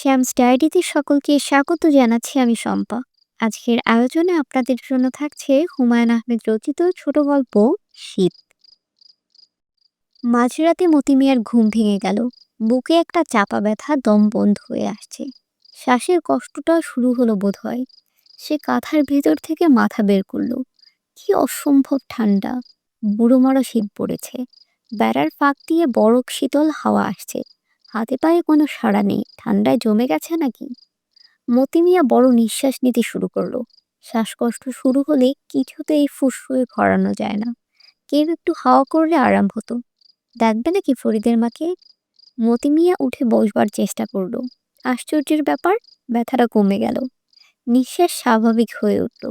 শ্যামস ডায়েরিতে সকলকে স্বাগত জানাচ্ছি আমি শম্পা। আজকের আয়োজনে আপনাদের জন্য থাকছে হুমায়ুন আহমেদ রচিত ছোট গল্প শীত। মাঝরাতে মতিমিয়ার ঘুম ভেঙে গেল। বুকে একটা চাপা ব্যথা দম বন্ধ হয়ে আসছে। শ্বাসের কষ্টটা শুরু হলো বোধহয়। সে কাঁথার ভেতর থেকে মাথা বের করল। কি অসম্ভব ঠান্ডা। বুড়ো মরা শীত পড়েছে। বেড়ার ফাঁক দিয়ে বরফ শীতল হাওয়া আসছে। হাতে পায়ে কোনো সাড়া নেই। ঠান্ডায় জমে গেছে নাকি? মতি মিয়া বড় নিঃশ্বাস নিতে শুরু করল। শ্বাসকষ্ট শুরু হলে কিছুতেই ফুসফুয়ে ঘরানো যায় না। কেউ একটু হাওয়া করলে আরাম হতো। দেখবে নাকি ফরিদের মাকে? মতিমিয়া উঠে বসবার চেষ্টা করল। আশ্চর্যের ব্যাপার, ব্যথাটা কমে গেল। নিঃশ্বাস স্বাভাবিক হয়ে উঠল।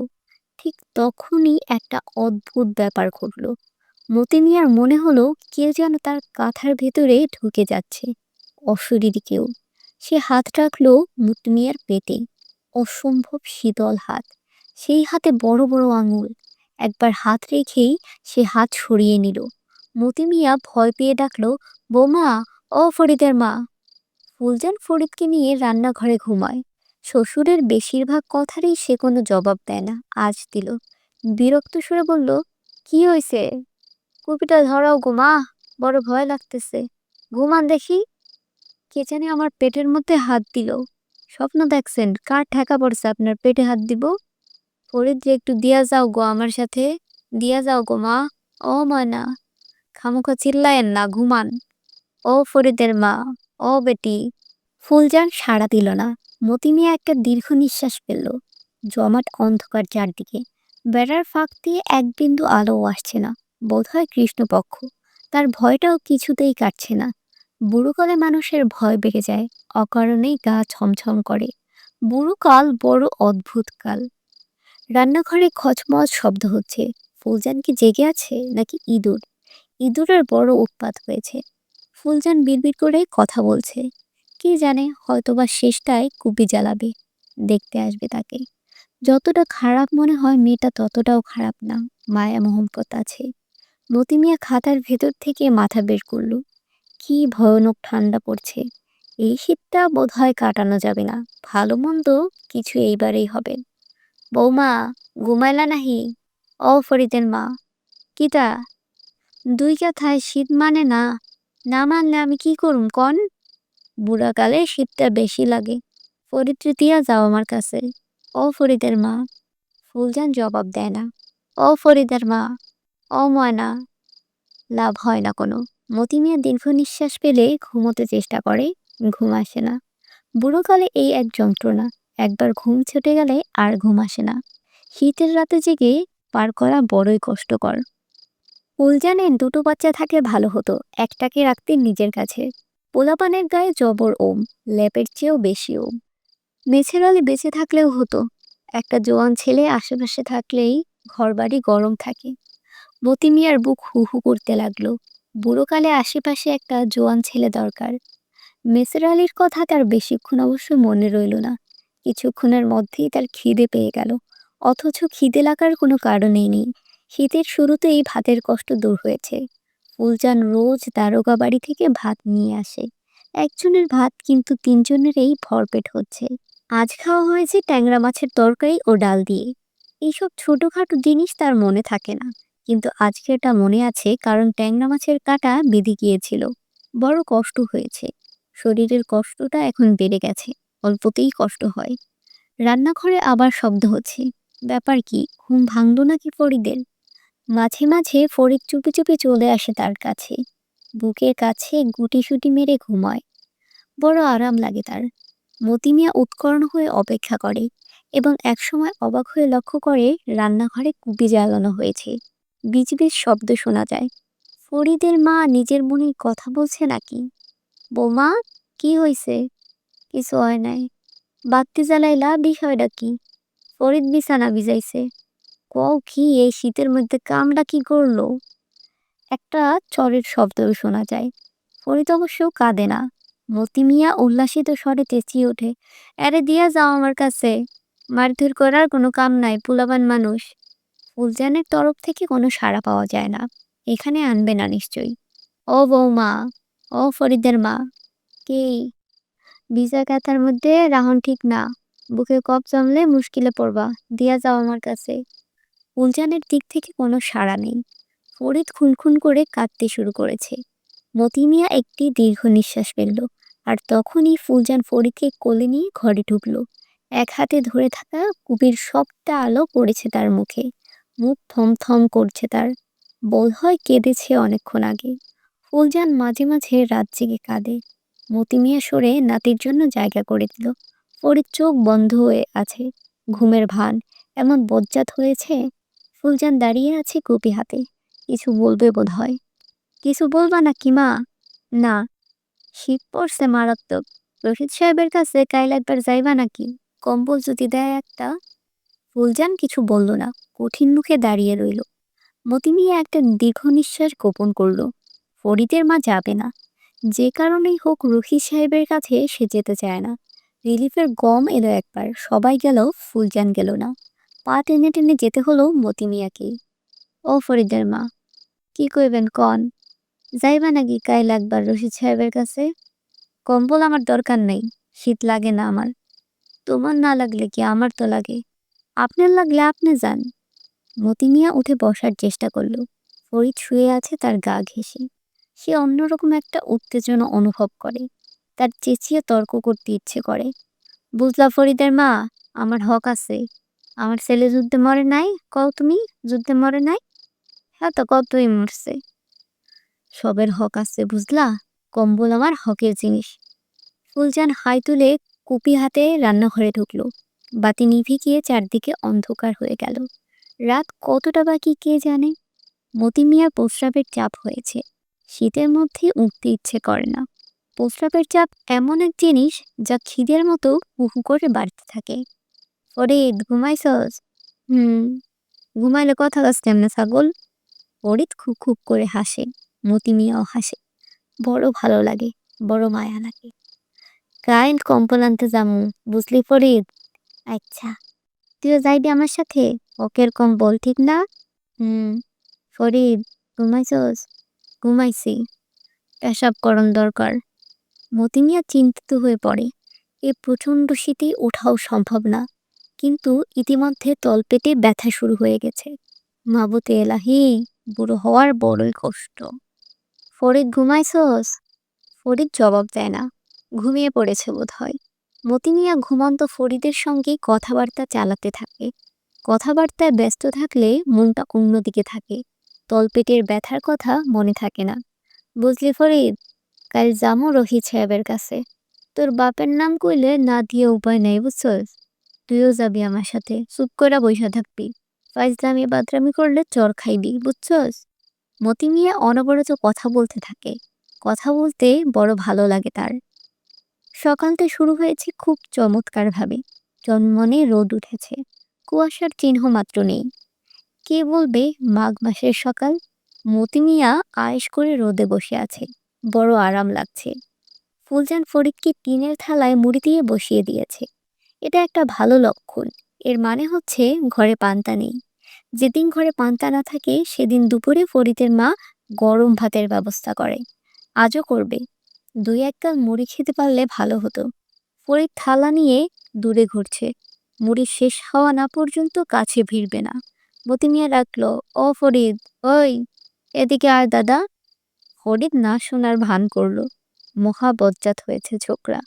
ঠিক তখনই একটা অদ্ভুত ব্যাপার ঘটলো। মতিমিয়ার মনে হলো কেউ যেন তার কাঁথার ভেতরে ঢুকে যাচ্ছে। অশরীরী কেউ। সে হাত রাখল মুতমিয়ার পেটে, অসম্ভব শীতল হাত। সেই হাতে বড় বড় আঙুল। একবার হাত রেখেই সে হাত সরিয়ে নিল। মতিমিয়া ভয় পেয়ে ডাকলো, বৌমা, ও ফরিদের মা। ফুলজান ফরিদকে নিয়ে রান্নাঘরে ঘুমায়। শ্বশুরের বেশিরভাগ কথারই সে কোনো জবাব দেয় না আজ দিল। বিরক্ত সুরে বলল, কি হয়েছে কুপিটা ধরাও গো মা, বড় ভয় লাগতেছে। ঘুমান দেখি। কে জানে আমার পেটের মধ্যে হাত দিল। স্বপ্ন দেখছেন, কার ঠেকা পড়ছে আপনার পেটে হাত দিব? ফরিদ যে একটু দিয়া যাও গো আমার সাথে, দিয়া যাও গো মা। ও ময়না, খামোখা চিল্লায়েন না, ঘুমান। ও ফরিদের মা, ও বেটি, ফুলজান সাড়া দিল না। মতিমিয়া একটা দীর্ঘ নিঃশ্বাস ফেলল, জমাট অন্ধকার চারদিকে। বেড়ার ফাঁক দিয়ে এক বিন্দু আলোও আসছে না, বোধহয় কৃষ্ণপক্ষ। তার ভয়টাও কিছুতেই কাটছে না। বুড়োকালে মানুষের ভয় বেড়ে যায়, অকারণেই গা ছমছম করে। বুড়োকাল বড় অদ্ভুত কাল। রান্নাঘরে খচমচ শব্দ হচ্ছে। ফুলজান কি জেগে আছে নাকি ইঁদুর? ইঁদুরের বড় উৎপাত হয়েছে। ফুলজান বিড়বিড় করে কথা বলছে। কে জানে, হয়তোবা শেষটায় কুপি জ্বালাবে। দেখতে আসবে তাকে। যতটা খারাপ মনে হয় মেয়েটা ততটাও খারাপ না। মায়া মোহাম্মত আছে। মতিমিয়া খাতার ভেতর থেকে মাথা বের করল। কি ভয়ানক ঠান্ডা পড়ছে? এই শীতটা বোধ হয় কাটানো যাবে না। ভালো মন্দ কিছু এইবারেই হবে। বৌমা, ঘুমাইলা নাহি? ও ফরিদের মা। কিতা? দুই কথায় শীত মানে না? না মানলে আমি কি করুম, কন? বুড়াকালে শীতটা বেশি লাগে। ফরিদ তৃতীয়া যাও আমার কাছে। ও ফরিদের মা। ফুলজান জবাব দেয় না। ও ফরিদের মা। ও ময়না। লাভ হয় না কোনো। মতিমিয়া দীর্ঘ নিঃশ্বাস পেলে ঘুমোতে চেষ্টা করে, ঘুম আসে না। বুড়োকালে এই এক যন্ত্রণা, একবার ঘুম ছুটে গেলে আর ঘুম আসে না। শীতের রাতে জেগে পার করা বড়ই কষ্টকর। ফুল জানেন দুটো বাচ্চা থাকলে ভালো হতো, একটাকে রাখতে নিজের কাছে। পোলাপানের গায়ে জবর ওম ল্যাপের চেয়েও বেশি ওম। মেছের আলী বেঁচে থাকলেও হতো। একটা জোয়ান ছেলে আশেপাশে থাকলেই ঘরবাড়ি গরম থাকে। মতিমিয়ার বুক হু হু করতে লাগল। বুড়োকালে আশেপাশে একটা জোয়ান ছেলে দরকার। মেসের আলীর কথা তার বেশিক্ষণ অবশ্য মনে রইল না। কিছুক্ষণের মধ্যেই তার খিদে পেয়ে গেল। অথচ খিদে লাগার কোনো কারণেই নেই। শীতের শুরুতেই ভাতের কষ্ট দূর হয়েছে। ফুলজান রোজ দারোগা বাড়ি থেকে ভাত নিয়ে আসে। একজনের ভাত কিন্তু তিনজনেরই ভরপেট হচ্ছে। আজ খাওয়া হয়েছে ট্যাংরা মাছের তরকারি ও ডাল দিয়ে। এইসব ছোটোখাটো জিনিস তার মনে থাকে না। কিন্তু আজকে এটা মনে আছে কারণ ট্যাংরা মাছের কাটা বেঁধে গিয়েছিল। বড় কষ্ট হয়েছে। শরীরের কষ্টটা এখন বেড়ে গেছে। অল্পতেই কষ্ট হয়। রান্নাঘরে আবার শব্দ হচ্ছে। ব্যাপার কি, ঘুম ভাঙলো নাকি ফরিদের? মাঝে মাঝে ফরিদ চুপি চুপি চলে আসে তার কাছে। বুকের কাছে গুটি সুটি মেরে ঘুমায়। বড় আরাম লাগে তার। মতিমিয়া উৎকর্ণ হয়ে অপেক্ষা করে এবং একসময় অবাক হয়ে লক্ষ্য করে রান্নাঘরে কুপি জ্বালানো হয়েছে। বিজবিজ শব্দ শোনা যায়। ফরিদের মা নিজের মনে কথা বলছে নাকি? বৌমা, কি হয়েছে কিছু হয় নাই। বাতি জ্বালাইলা বিষয়টা কি? ফরিদ বিছানা ভিজাইছে। কও কি, এই শীতের মধ্যে কামটা কি করল? একটা চরের শব্দ শোনা যায়। ফরিদ অবশ্য কাঁদে না। মতি মিয়া উল্লাসিত স্বরে চেঁচিয়ে ওঠে, আরে দিয়া যাও আমার কাছে। মারধর করার কোনো কাম নাই পুলাবান মানুষ। ফুলজানের তরফ থেকে কোনো সাড়া পাওয়া যায় না। এখানে আনবে না নিশ্চয়ই। ও বৌমা, ও ফরিদের মা, কে? ভিজা কাঁথার মধ্যে রাহন ঠিক না। বুকে কপ জমলে মুশকিলে পড়বা। দিয়া যাও আমার কাছে। ফুলজানের দিক থেকে কোনো সাড়া নেই। ফরিদ খুনখুন করে কাঁদতে শুরু করেছে। মতি মিয়া একটি দীর্ঘ নিঃশ্বাস ফেলল আর তখনই ফুলজান ফরিদকে কোলে নিয়ে ঘরে ঢুকলো। এক হাতে ধরে থাকা কুপির সবটা আলো পড়েছে তার মুখে। মুখ থমথম করছে তার। বোধ হয় কেঁদেছে অনেকক্ষণ আগে। ফুলজান মাঝে মাঝে রাত জেগে কাঁদে। মতি মিয়া সরে নাতির জন্য জায়গা করে দিল। ফরিদ চোখ বন্ধ হয়ে আছে। ঘুমের ভান। এমন বজ্জাত হয়েছে। ফুলজান দাঁড়িয়ে আছে কুপি হাতে। কিছু বলবে বোধ হয় কিছু বলবা না কি মা? না। শীত পড়ছে মারাত্মক। রশিদ সাহেবের কাছে কাইল একবার যাইবা নাকি? কম্বল যদি দেয় একটা। ফুলজান কিছু বলল না, কঠিন মুখে দাঁড়িয়ে রইল। মতি মিয়া একটা দীর্ঘ নিঃশ্বাস গোপন করল, ফরিদের মা যাবে না। যে কারণেই হোক রশিদ সাহেবের কাছে সে যেতে চায় না। রিলিফের গম এলো একবার, সবাই গেল, ফুলজান গেল না। পা টেনে টেনে যেতে হলো মতি মিয়াকে ও ফরিদের মা, কি কইবেন কন? যাইবা নাকি কাইল একবার রশিদ সাহেবের কাছে? কম্বল আমার দরকার নেই, শীত লাগে না আমার। তোমার না লাগলে কি আমার তো লাগে? আপনার লাগলে আপনি যান। মতি মিয়া উঠে বসার চেষ্টা করল। ফরিদ শুয়ে আছে, তার গা ঘেঁষে। সে অন্যরকম একটা উত্তেজনা অনুভব করে। তার চেঁচিয়ে তর্ক করতে ইচ্ছে করে। বুঝলা ফরিদের মা, আমার হক আছে। আমার ছেলে যুদ্ধে মরে নাই, কও তুমি, যুদ্ধে মরে নাই? হ্যাঁ তো কতই মরছে। সবের হক আছে বুঝলা, কম্বল আমার হকের জিনিস। ফুলজান হাই তুলে কুপি হাতে রান্নাঘরে ঢুকলো। বাতি নিভে গিয়ে চারদিকে অন্ধকার হয়ে গেল। রাত কতটা বাকি কে জানে? মতি মিয়ার প্রস্রাবের চাপ হয়েছে। শীতের মধ্যে উঠতে ইচ্ছে করে না। প্রস্রাবের চাপ এমন এক জিনিস যা খিদের মতো হুহু করে বাড়তে থাকে। ফরিদ ঘুমাইছস? হুম। ঘুমাইলে কথা গাছ কেমনে, ছাগল? ফরিদ খুব খুব করে হাসে। মতি মিয়াও হাসে। বড় ভালো লাগে, বড় মায়া লাগে। কাইল কম্পল আনতে বুঝলি ফরিদ? আচ্ছা। তুইও যাইবি আমার সাথে? ও ওকের বল, ঠিক না? হুম। ফরিদ, ঘুমাইছস? ঘুমাইছি। পেশাব করণ দরকার। মতি মিয়া চিন্তিত হয়ে পড়ে। এ প্রচণ্ড শীতে ওঠাও সম্ভব না। কিন্তু ইতিমধ্যে তলপেটে ব্যথা শুরু হয়ে গেছে। মাবুতে এলাহি, বুড়ো হওয়ার বড়ই কষ্ট। ফরিদ, ঘুমাইছস? ফরিদ জবাব দেয় না। ঘুমিয়ে পড়েছে বোধ হয় মতি মিয়া ঘুমন্ত ফরিদের সঙ্গে কথাবার্তা চালাতে থাকে। কথাবার্তায় ব্যস্ত থাকলে মনটা অন্যদিকে থাকে। তলপেটের ব্যথার কথা মনে থাকে না। বুঝলি ফরিদ, কাল যামো রহিত সাহেবের কাছে। তোর বাপের নাম কইলে না দিয়ে উপায় নাই, বুঝছস? তুইও যাবি আমার সাথে, চুপ করে বইসা থাকবি। ফাইজলামি বাদরামি করলে চর খাইবি, বুঝছস? মতি মিয়া অনবরত কথা বলতে থাকে। কথা বলতে বড় ভালো লাগে তার। সকালটা শুরু হয়েছে খুব চমৎকারভাবে। জন্মনে রোদ উঠেছে। কুয়াশার চিহ্ন মাত্র নেই। কে বলবে মাঘ মাসের সকাল? মতি মিয়া আয়েস করে রোদে বসে আছে। বড় আরাম লাগছে। ফুলজান ফরিদকে টিনের থালায় মুড়ি দিয়ে বসিয়ে দিয়েছে। এটা একটা ভালো লক্ষণ। এর মানে হচ্ছে ঘরে পান্তা নেই। যেদিন ঘরে পান্তা না থাকে, সেদিন দুপুরে ফরিদের মা গরম ভাতের ব্যবস্থা করে। আজও করবে। দুই একগাল মুড়ি খেতে পারলে ভালো হতো। ফরিদ থালা নিয়ে দূরে ঘুরছে। মুড়ি শেষ হওয়া না পর্যন্ত কাছে ভিড়বে না। মতি মিয়া ডাকলো, ও ফরিদ, ওই, এদিকে আর দাদা। ফরিদ না শোনার ভান করল। মহা বজ্জাত হয়েছে ছোকরা।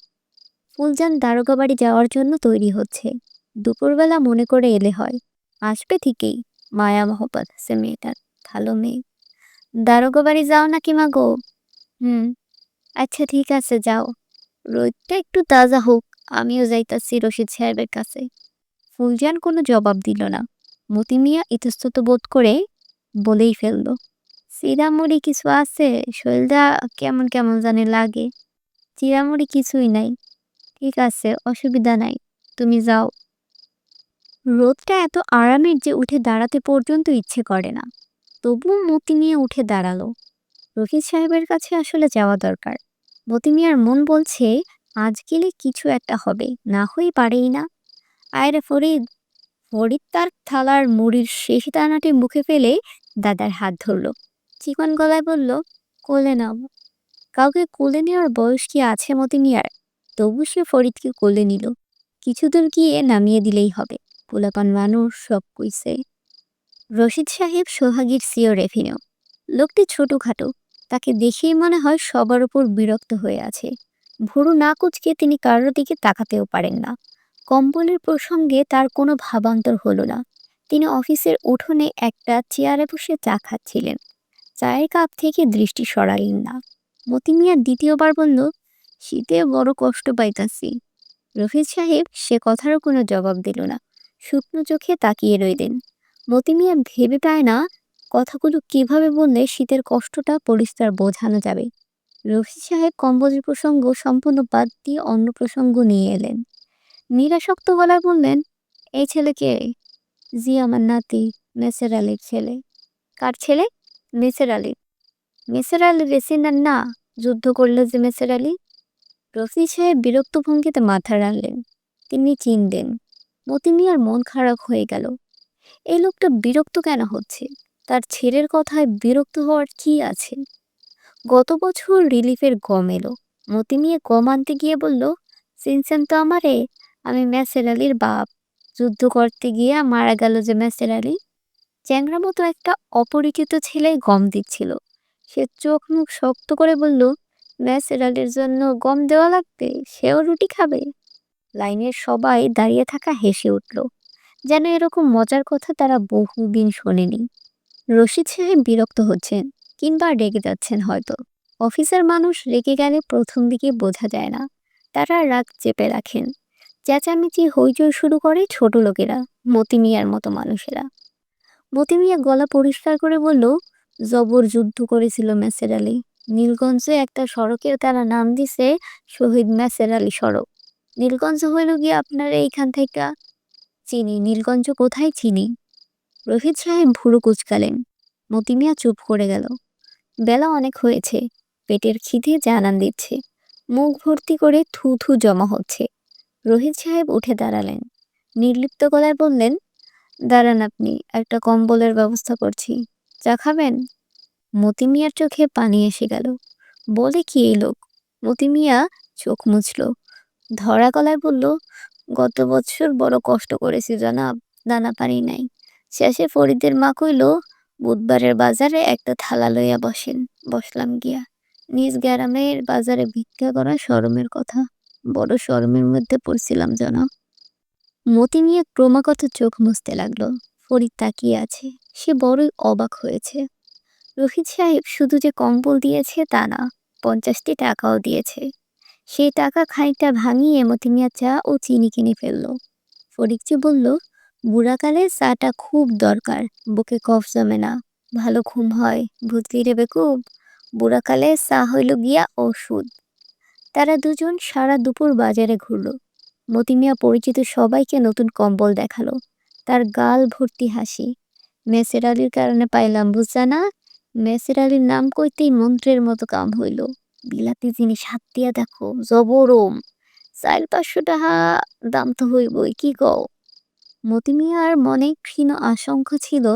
ফুলজান দারোগা বাড়ি যাওয়ার জন্য তৈরি হচ্ছে। দুপুরবেলা মনে করে এলে হয়, আসবে ঠিকই, মায়া মহব্বত, সে মেয়েটার ভালো মেয়ে। দারোগা বাড়ি যাও নাকি মা গো? হুম আচ্ছা ঠিক আছে, যাও। রোদটা একটু তাজা হোক, আমিও যাইতাছি রশিদ সাহেবের কাছে। ফুলজান কোনো জবাব দিল না। মতি মিয়া ইতস্তত বোধ করে বলেই ফেলল, চিরামুড়ি কিছু আছে? শরীরটা কেমন কেমন জানে লাগে। চিরামুড়ি কিছুই নাই। ঠিক আছে, অসুবিধা নাই, তুমি যাও। রোদটা এত আরামের যে উঠে দাঁড়াতে পর্যন্ত ইচ্ছে করে না। তবুও মতি নিয়ে উঠে দাঁড়াল। রফিজ সাহেবের কাছে আসলে যাওয়া দরকার। মতি মিয়ার মন বলছে, আজ গেলে কিছু একটা হবে, না হয়ে পারেই না। আয়রে ফরিদ ফরিদ তার থালার মুড়ির শেষ দানাটি মুখে ফেলে দাদার হাত ধরল। চিকন গলায় বলল, কোলে নাও। কাউকে কোলে নেওয়ার বয়স কি আছে মতি মিয়ার তবু সে ফরিদকে কোলে নিল। কিছু দূর গিয়ে নামিয়ে দিলেই হবে, পোলাপান মানুষ সব কইছে। রশিদ সাহেব সোহাগীর সিও রেভিনিউ। লোকটি ছোটখাটো তাকে দেখেই মনে হয় সবার উপর বিরক্ত হয়ে আছে। ভুরু না কুচকে তিনি কারোর দিকে তাকাতেও পারেন না। কম্বলের প্রসঙ্গে তার কোনো ভাবান্তর হলো না। তিনি অফিসের উঠোনে একটা চেয়ারে বসে চা খাচ্ছিলেন। চায়ের কাপ থেকে দৃষ্টি সরালেন না। মতি মিয়া দ্বিতীয়বার বলল, শীতে বড় কষ্ট পাইতাছি। রফিজ সাহেব সে কথারও কোনো জবাব দিল না। শুকনো চোখে তাকিয়ে রইলেন। মতি মিয়া ভেবে পায় না কথাগুলো কীভাবে বললে শীতের কষ্টটা পরিষ্কার বোঝানো যাবে? রফি সাহেব কম্বলের প্রসঙ্গ সম্পূর্ণ বাদ দিয়ে অন্য প্রসঙ্গ নিয়ে এলেন। নিরাসক্ত গলায় বললেন, এই ছেলেকে জি, আমার নাতি মেসের আলীর ছেলে। কার ছেলে? মেসের আলী। মেসের আলী রেসিনার না? যুদ্ধ করল যে মেসের আলী? রফি সাহেব বিরক্ত ভঙ্গিতে মাথা রাখলেন। তিনি চিনলেন মতি মিয়ার মন খারাপ হয়ে গেল। এই লোকটা বিরক্ত কেন হচ্ছে? তার ছেলের কথায় বিরক্ত হওয়ার কি আছে? গত বছর রিলিফের গম এলো। মতি নিয়ে গম আনতে গিয়ে বলল সিনসেন তো আমারে, আমি মেসের আলীর বাপ। যুদ্ধ করতে গিয়ে মারা গেল যে মেসের আলী। চ্যাংরা মতো একটা অপরিচিত ছেলে গম দিচ্ছিল। সে চোখ মুখ শক্ত করে বলল মেসের আলীর জন্য গম দেওয়া লাগবে, সেও রুটি খাবে। লাইনের সবাই দাঁড়িয়ে থাকা হেসে উঠল। যেন এরকম মজার কথা তারা বহুদিন শোনেনি। রশিদ সাহেব বিরক্ত হচ্ছেন কিংবা রেগে যাচ্ছেন হয়তো। অফিসের মানুষ রেগে গেলে প্রথম দিকে বোঝা যায় না। তারা রাগ চেপে রাখেন। চেঁচামেচি হইচই শুরু করে ছোট লোকেরা মতি মিয়ার মতো মানুষেরা। মতি মিয়া গলা পরিষ্কার করে বলল, জবর যুদ্ধ করেছিল মেসের আলী। নীলগঞ্জে একটা সড়কের তারা নাম দিছে শহীদ মেসের আলী সড়ক। নীলগঞ্জ হইল গিয়ে আপনারা এইখান থেকে চিনি। নীলগঞ্জ কোথায় চিনি? রোহিত সাহেব ভুরু কুচকালেন। মতি মিয়া চুপ করে গেল। বেলা অনেক হয়েছে, পেটের খিদে জানান দিচ্ছে, মুখ ভর্তি করে থু থু জমা হচ্ছে। রোহিত সাহেব উঠে দাঁড়ালেন। নির্লিপ্ত গলায় বললেন, দাঁড়ান আপনি, একটা কম্বলের ব্যবস্থা করছি। চা খাবেন? মতি মিয়ার চোখে পানি এসে গেল। বলে কি এই লোক? মতি মিয়া চোখ মুছল। ধরা গলায় বলল, গত বছর বড় কষ্ট করেছি জানাব, দানা পানি নাই। শেষে ফরিদের মা কইল, বুধবারের বাজারে একটা থালা লইয়া বসেন। বসলাম গিয়া। নিজ গ্রামের বাজারে ভিক্ষা করা শরমের কথা। বড় শরমের মধ্যে পড়ছিলাম জানা মতি নিয়ে ক্রমাগত চোখ মুছতে লাগল। ফরিদ তাকিয়ে আছে। সে বড়ই অবাক হয়েছে। রফিদ সাহেব শুধু যে কম্বল দিয়েছে তা না, পঞ্চাশটি টাকাও দিয়েছে। সেই টাকা খানিকটা ভাঙিয়ে মতিমিয়া চা ও চিনি কিনে ফেলল। যে বলল বুড়াকালে চাটা খুব দরকার, বুকে কফ জমে না, ভালো ঘুম হয়, বুঝলি রে বেকুব? বুড়াকালে চা হইল গিয়া ওষুধ। তারা দুজন সারা দুপুর বাজারে ঘুরল। মতিমিয়া পরিচিত সবাইকে নতুন কম্বল দেখাল। তার গাল ভর্তি হাসি। মেসের আলীর কারণে পাইলাম, বুঝছা না? মেসের আলীর নাম কইতেই মন্ত্রের মতো কাম হইল। বিলাতি জিনিস হাত দিয়া দেখো, জবরম। চার পাঁচশো টাকা, দাম তো হইবই, কি কও? মতিমিয়ার মনে ক্ষীণ আশঙ্কা ছিল,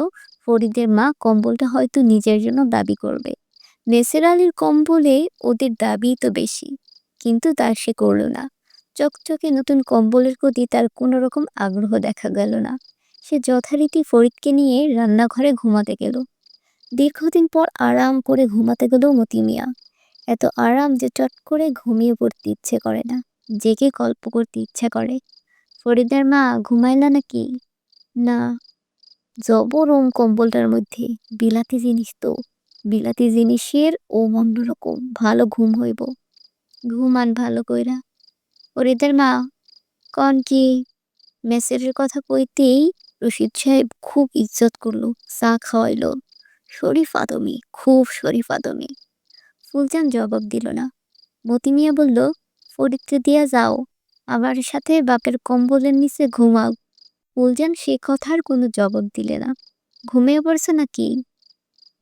ফরিদের মা কম্বলটা হয়তো নিজের জন্য দাবি করবে। নেসের আলীর কম্বলে ওদের দাবি তো বেশি, কিন্তু তার সে করল না। চকচকে নতুন কম্বলের প্রতি তার কোনো রকম আগ্রহ দেখা গেল না। সে যথারীতি ফরিদকে নিয়ে রান্নাঘরে ঘুমাতে গেল। দীর্ঘদিন পর আরাম করে ঘুমাতে গেল মতি মিয়া এত আরাম যে চট করে ঘুমিয়ে পড়তে ইচ্ছে করে না, জেগে গল্প করতে ইচ্ছে করে। ফরিদের মা ঘুমাইলা নাকি? না। জবর ওম কম্বলটার মধ্যে বিলাতি জিনিস তো। বিলাতি জিনিসের ও অন্যরকম ভালো ঘুম হইব। ঘুমান ভালো কইরা। ফরিদের মা, কন কি? মেসেরের কথা কইতেই রশিদ সাহেব খুব ইজ্জত করল, চা খাওয়াইলো। শরীফ আদমি, খুব শরীফ আদমি। ফুলজান জবাব দিল না। মতি মিয়া বলল, ফরিদকে দিয়া যাও। আমার সাথে বাপের কম্বলের নিচে ঘুমাও। ফুলজান সে কথার কোনো জবাব দিলে না। ঘুমিয়ে পড়ছে নাকি?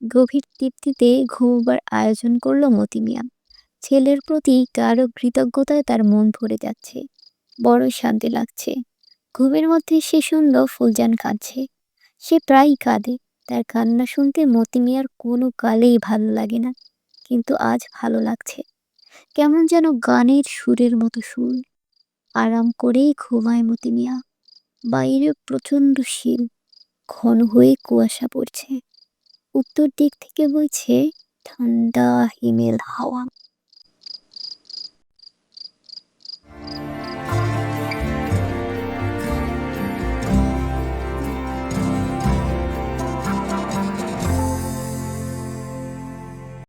গভীর তৃপ্তিতে ঘুমবার আয়োজন করল মতি মিয়া ছেলের প্রতি কারও কৃতজ্ঞতায় তার মন ভরে যাচ্ছে। বড় শান্তি লাগছে। ঘুমের মধ্যে সে শুনল ফুলজান কাঁদছে। সে প্রায়ই কাঁদে। তার কান্না শুনতে মতি মিয়ার কোনো কালেই ভালো লাগে না। কিন্তু আজ ভালো লাগছে। কেমন যেন গানের সুরের মতো সুর। আরাম করেই ঘুমায় মতি মিয়া বাইরে প্রচণ্ড শীল, ঘন হয়ে কুয়াশা পড়ছে। উত্তর দিক থেকে বইছে ঠান্ডা হিমেল হাওয়া।